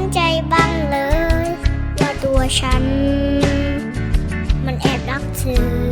นใจบ้างเลย ว่าตัวฉัน มันแอบรักเธอ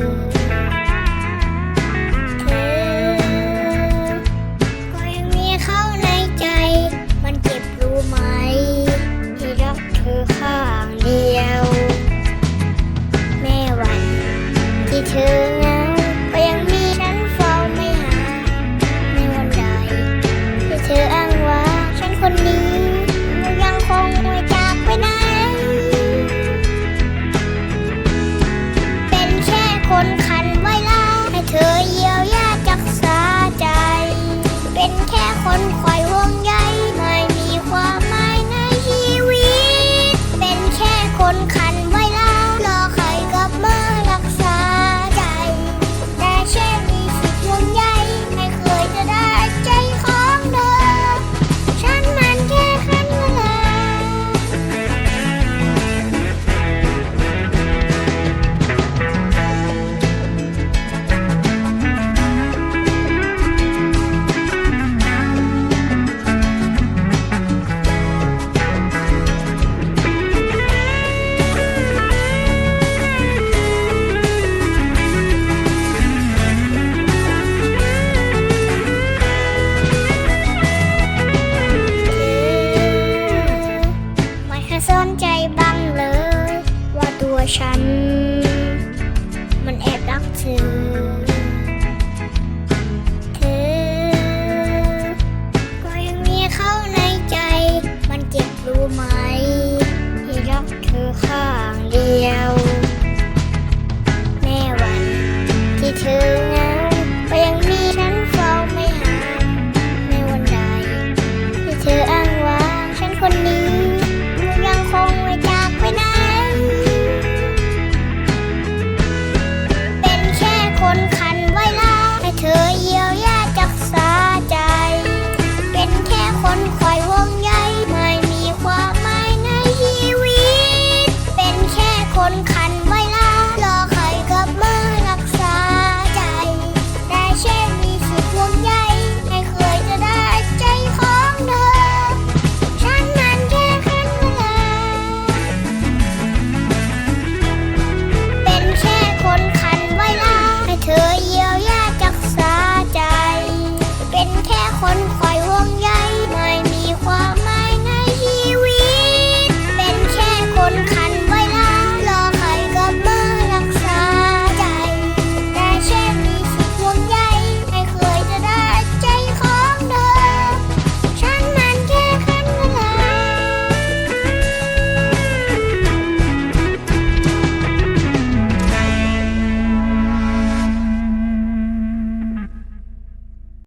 ฉัน มันแอบรักเธอ